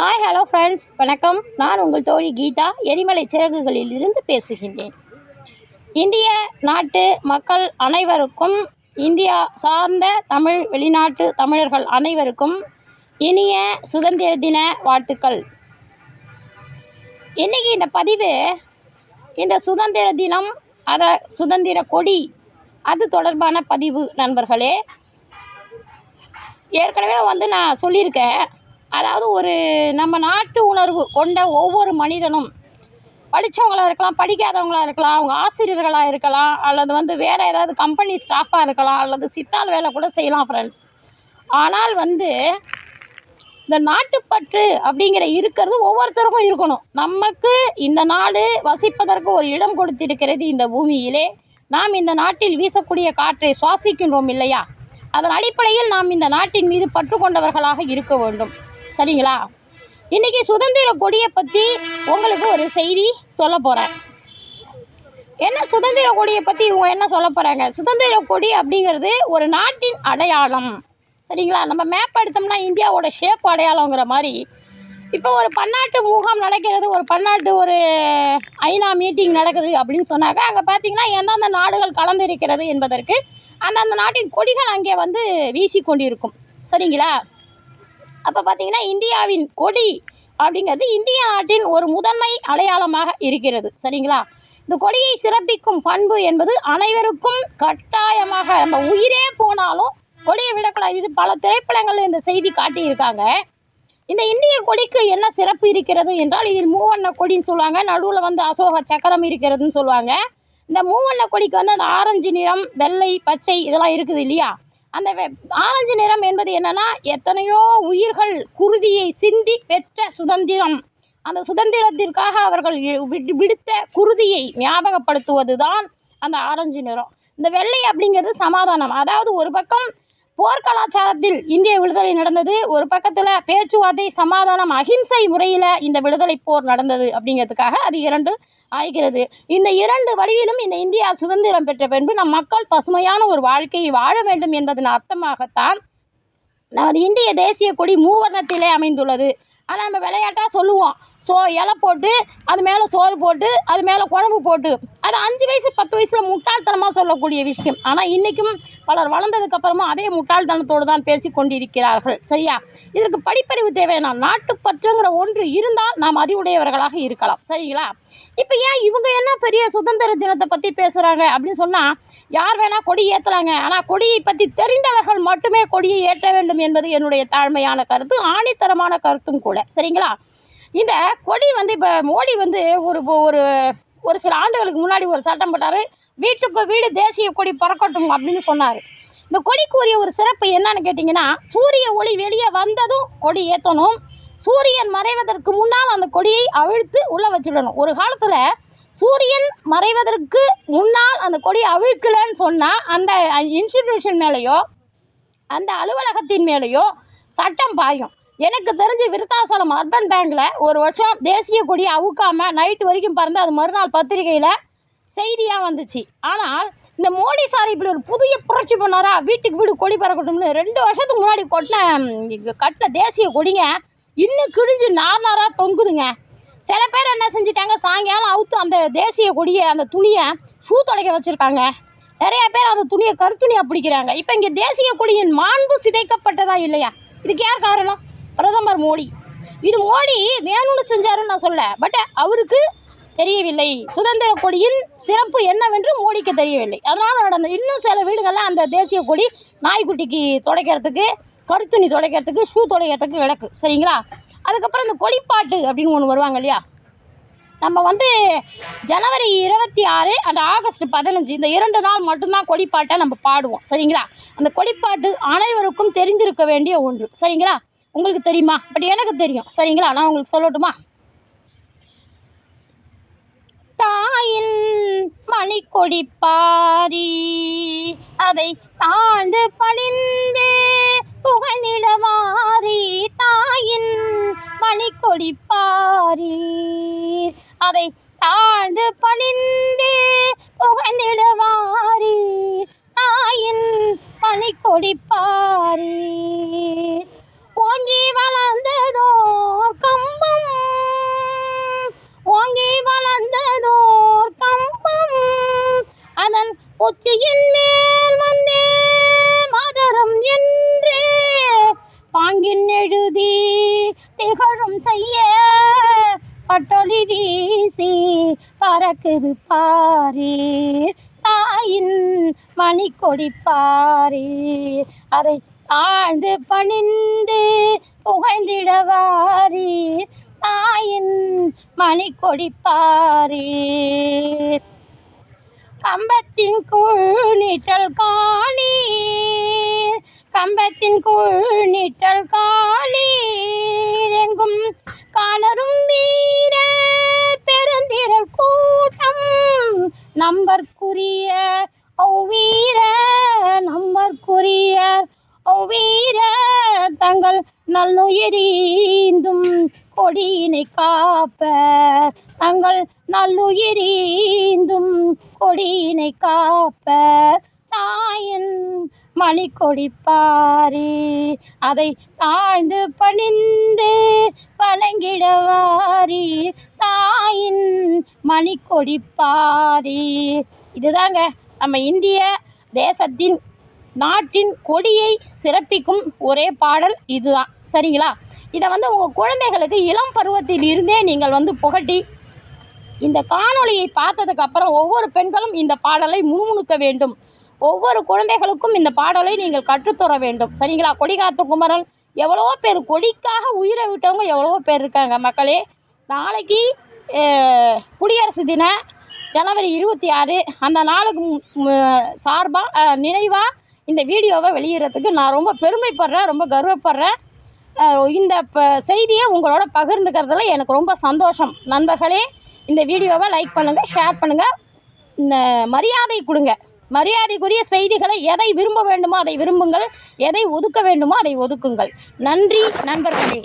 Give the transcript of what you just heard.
Hi hello friends வணக்கம். நான் உங்கள் தோழி கீதா. எரிமலை சிறகுகளில் இருந்து பேசுகின்றேன். இந்திய நாட்டு மக்கள் அனைவருக்கும் இந்தியா சார்ந்த தமிழ் வெளிநாட்டு தமிழர்கள் அனைவருக்கும் இனிய சுதந்திர தின வாழ்த்துக்கள். இன்றைக்கி இந்த பதிவு இந்த சுதந்திர தினம் அத சுதந்திர கொடி அது தொடர்பான பதிவு நண்பர்களே. ஏற்கனவே வந்து நான் சொல்லியிருக்கேன். அதாவது ஒரு நம்ம நாட்டு உணர்வு கொண்ட ஒவ்வொரு மனிதனும் படித்தவங்களா இருக்கலாம் படிக்காதவங்களாக இருக்கலாம் அவங்க ஆசிரியர்களாக இருக்கலாம் அல்லது வந்து வேறு ஏதாவது கம்பெனி ஸ்டாஃபாக இருக்கலாம் அல்லது சித்தால் வேலை கூட செய்யலாம் ஃப்ரெண்ட்ஸ் ஆனால் வந்து இந்த நாட்டுப்பற்று அப்படிங்கிற இருக்கிறது ஒவ்வொருத்தருக்கும் இருக்கணும். நமக்கு இந்த நாடு வசிப்பதற்கு ஒரு இடம் கொடுத்திருக்கிறது இந்த பூமியிலே. நாம் இந்த நாட்டில் வீசக்கூடிய காற்றை சுவாசிக்கின்றோம் இல்லையா? அதன் அடிப்படையில் நாம் இந்த நாட்டின் மீது பற்று கொண்டவர்களாக இருக்க வேண்டும். சரிங்களா? இன்றைக்கி சுதந்திர கொடியை பற்றி உங்களுக்கு ஒரு செய்தி சொல்ல போகிறேன் என்ன சுதந்திர கொடியை பற்றி இவங்க என்ன சொல்ல போகிறாங்க சுதந்திர கொடி அப்படிங்கிறது ஒரு நாட்டின் அடையாளம். சரிங்களா? நம்ம மேப் எடுத்தோம்னா இந்தியாவோட ஷேப் அடையாளங்கிற மாதிரி. இப்போ ஒரு பன்னாட்டு முகாம் நடக்கிறது ஒரு பன்னாட்டு ஒரு ஐநா மீட்டிங் நடக்குது அப்படின்னு சொன்னாக்க அங்கே பார்த்தீங்கன்னா எந்தெந்த நாடுகள் கலந்திருக்கிறது என்பதற்கு அந்தந்த நாட்டின் கொடிகள் அங்கே வந்து வீசி கொண்டிருக்கும் சரிங்களா? அப்போ பார்த்தீங்கன்னா இந்தியாவின் கொடி அப்படிங்கிறது இந்திய நாட்டின் ஒரு முதன்மை அடையாளமாக இருக்கிறது. சரிங்களா? இந்த கொடியை சிறப்பிக்கும் பண்பு என்பது அனைவருக்கும் கட்டாயமாக நம்ம உயிரே போனாலும் கொடியை விடக்கூடாது. இது பல திரைப்படங்களில் இந்த செய்தி காட்டியிருக்காங்க. இந்த இந்திய கொடிக்கு என்ன சிறப்பு இருக்கிறது என்றால் இதில் மூவண்ண கொடின்னு சொல்லுவாங்க. நடுவில் வந்து அசோக சக்கரம் இருக்கிறதுன்னு சொல்லுவாங்க. இந்த மூவண்ண கொடிக்கு வந்து அந்த ஆரஞ்சு நிறம் வெள்ளை பச்சை இதெல்லாம் இருக்குது இல்லையா? அந்த ஆரஞ்சு நிறம் என்பது என்னென்னா எத்தனையோ உயிர்கள் குருதியை சிந்தி பெற்ற சுதந்திரம். அந்த சுதந்திரத்திற்காக அவர்கள் விடு- விடுத்த குருதியை ஞாபகப்படுத்துவது தான் அந்த ஆரஞ்சு நிறம். இந்த வெள்ளை அப்படிங்கிறது சமாதானம். அதாவது ஒரு பக்கம் போர் கலாச்சாரத்தில் இந்திய விடுதலை நடந்தது. ஒரு பக்கத்தில் பேச்சுவார்த்தை சமாதானம் அகிம்சை முறையில் இந்த விடுதலை போர் நடந்தது அப்படிங்கிறதுக்காக அது இரண்டு ஆகிறது. இந்த இரண்டு வழியிலும் இந்த இந்தியா சுதந்திரம் பெற்ற பின்பு நம் மக்கள் பசுமையான ஒரு வாழ்க்கையை வாழ வேண்டும் என்பதன் அர்த்தமாகத்தான் நமது இந்திய தேசிய கொடி மூவர்ணத்திலே அமைந்துள்ளது. ஆனால் நம்ம விளையாட்டாக சொல்லுவோம். சோ இலை போட்டு அது மேலே சோறு போட்டு அது மேலே குழம்பு போட்டு. அது அஞ்சு வயசு பத்து வயசில் முட்டாள்தனமாக சொல்லக்கூடிய விஷயம். ஆனால் இன்றைக்கும் பலர் வளர்ந்ததுக்கப்புறமா அதே முட்டாள்தனத்தோடு தான் பேசி கொண்டிருக்கிறார்கள். சரியா? இதற்கு படிப்பறிவு தேவையான நாட்டுப்பற்றுங்கிற ஒன்று இருந்தால் நாம் அறிவுடையவர்களாக இருக்கலாம். சரிங்களா? இப்போ ஏன் இவங்க என்ன பெரிய சுதந்திர தினத்தை பற்றி பேசுகிறாங்க அப்படின்னு சொன்னால் யார் வேணால் கொடி ஏற்றுறாங்க ஆனால் கொடியை பற்றி தெரிந்தவர்கள் மட்டுமே கொடியை ஏற்ற வேண்டும் என்பது என்னுடைய தாழ்மையான கருத்து ஆணித்தரமான கருத்தும் கூட. சரிங்களா? இந்த கொடி வந்து இப்போ மோடி வந்து ஒரு ஒரு ஒரு சில ஆண்டுகளுக்கு முன்னாடி ஒரு சட்டம் போட்டார். வீட்டுக்கு வீடு தேசிய கொடி பறக்கட்டும் அப்படின்னு சொன்னார். இந்த கொடிக்குரிய ஒரு சிறப்பு என்னன்னு கேட்டிங்கன்னா சூரிய ஒளி வெளியே வந்ததும் கொடி ஏற்றணும் சூரியன் மறைவதற்கு முன்னால் அந்த கொடியை அவிழ்த்து உள்ளே வச்சுவிடணும் ஒரு காலத்தில் சூரியன் மறைவதற்கு முன்னால் அந்த கொடி அவிழ்க்கலைன்னு சொன்னால் அந்த இன்ஸ்டிடியூஷன் மேலேயோ அந்த அலுவலகத்தின் மேலேயோ சட்டம் பாயும். எனக்கு தெரிஞ்சு விருத்தாசலம் அர்பன் பேங்கில் ஒரு வருஷம் தேசிய கொடியை அவுக்காமல் நைட்டு வரைக்கும் பறந்து அது மறுநாள் பத்திரிகையில் செய்தியாக வந்துச்சு. ஆனால் இந்த மோடி சார் இப்படி ஒரு புதிய புரட்சி பண்ணாரா? வீட்டுக்கு வீடு கொடி பறக்கட்டும்னு ரெண்டு வருஷத்துக்கு முன்னாடி கொட்டின கட்டின தேசிய கொடிங்க இன்னும் கிழிஞ்சு நார் நாராக தொங்குதுங்க. சில பேர் என்ன செஞ்சிட்டாங்க? சாயங்காலம் அவுத்து அந்த தேசிய கொடியை அந்த துணியை ஷூ துடைக்க வச்சுருக்காங்க. நிறைய பேர் அந்த துணியை கருத்துணியாக பிடிக்கிறாங்க. இப்போ இங்கே தேசிய கொடியின் மாண்பு சிதைக்கப்பட்டதா இல்லையா? இதுக்கு யார் காரணம்? பிரதமர் மோடி. இது மோடி வேணும்னு செஞ்சாருன்னு நான் சொல்ல பட் அவருக்கு தெரியவில்லை. சுதந்திர கொடியின் சிறப்பு என்னவென்று மோடிக்கு தெரியவில்லை. அதனால் நடந்த இன்னும் சில வீடுகளில் அந்த தேசிய கொடி நாய்க்குட்டிக்கு துடைக்கிறதுக்கு கருத்துணி துடைக்கிறதுக்கு ஷூ துடைக்கிறதுக்கு விளக்கு. சரிங்களா? அதுக்கப்புறம் இந்த கொடிப்பாட்டு அப்படின்னு ஒன்று வருவாங்க இல்லையா? நம்ம வந்து ஜனவரி இருபத்தி ஆறு அந்த ஆகஸ்ட் பதினஞ்சு இந்த இரண்டு நாள் மட்டும்தான் கொடிப்பாட்டை நம்ம பாடுவோம். சரிங்களா? அந்த கொடிப்பாட்டு அனைவருக்கும் தெரிந்திருக்க வேண்டிய ஒன்று. சரிங்களா? உங்களுக்கு தெரியுமா? பட் எனக்கு தெரியும். சரிங்களா? நான் உங்களுக்கு சொல்லட்டுமா? தாயின் மணிக்கொடி பாரி அதை தாழ்ந்து பணிந்து புகழ்நிலவாரி தாயின் மணிக்கொடி பாரி அதை தாழ்ந்து பணிந்து புகழ்நிலவாரி தாயின் மணிக்கொடி பாரி ஓங்கி வளர்ந்ததோ கம்பம். ஓங்கி வளர்ந்ததோ கம்பம். அதன் உச்சியின் மேல் வந்தே மாதரம் என்றே பாங்கின் எழுதி திகழும் செய்ய பட்டொலி வீசி பறக்குது பாரீர் தாயின் மணி கொடிப்பாரே அதை ஆழ்ந்து பணிந்து புகழ்ந்திடவாரி தாயின் மணி பாரே கம்பத்தின் கூழ் நீட்டல் காணீர். கம்பத்தின் கூழ் நீட்டல் காணீர். எங்கும் காணரும் வீர பெருந்திரல் கூட்டம். நம்பர்க்குரிய நல்லுயிரீந்தும் கொடியினை காப்ப. தங்கள் நல்லுயிரீந்தும் கொடியினை காப்ப. தாயின் மணிக்கொடி பாரி அதை தாழ்ந்து பணிந்து வணங்கிடவாரி தாயின் மணிக்கொடி பாரி இதுதாங்க நம்ம இந்திய தேசத்தின் நாட்டின் கொடியை சிறப்பிக்கும் ஒரே பாடல் இதுதான். சரிங்களா? இதை வந்து உங்கள் குழந்தைகளுக்கு இளம் பருவத்தில் இருந்தே நீங்கள் வந்து புகட்டி இந்த காணொளியை பார்த்ததுக்கு அப்புறம் ஒவ்வொரு பெண்களும் இந்த பாடலை முணுமுணுக்க வேண்டும். ஒவ்வொரு குழந்தைகளுக்கும் இந்த பாடலை நீங்கள் கற்றுத்தர வேண்டும். சரிங்களா? கொடிகாத்து குமரன் எவ்வளவோ பேர் கொடிக்காக உயிரை விட்டவங்க எவ்வளவோ பேர் இருக்காங்க மக்களே. நாளைக்கு குடியரசு தின ஜனவரி இருபத்தி ஆறு அந்த நாளுக்கு சார்பாக நினைவாக இந்த வீடியோவை வெளியிடறதுக்கு நான் ரொம்ப பெருமைப்படுறேன் ரொம்ப கர்வப்படுறேன். இந்த ப செய்தியை உங்களோட பகிர்ந்துக்கிறதுல எனக்கு ரொம்ப சந்தோஷம். நண்பர்களே இந்த வீடியோவை லைக் பண்ணுங்கள் ஷேர் பண்ணுங்கள் இந்த மரியாதை கொடுங்க. மரியாதைக்குரிய செய்திகளை எதை விரும்ப வேண்டுமோ அதை விரும்புங்கள். எதை ஒதுக்க வேண்டுமோ அதை ஒதுக்குங்கள். நன்றி நண்பர்களே.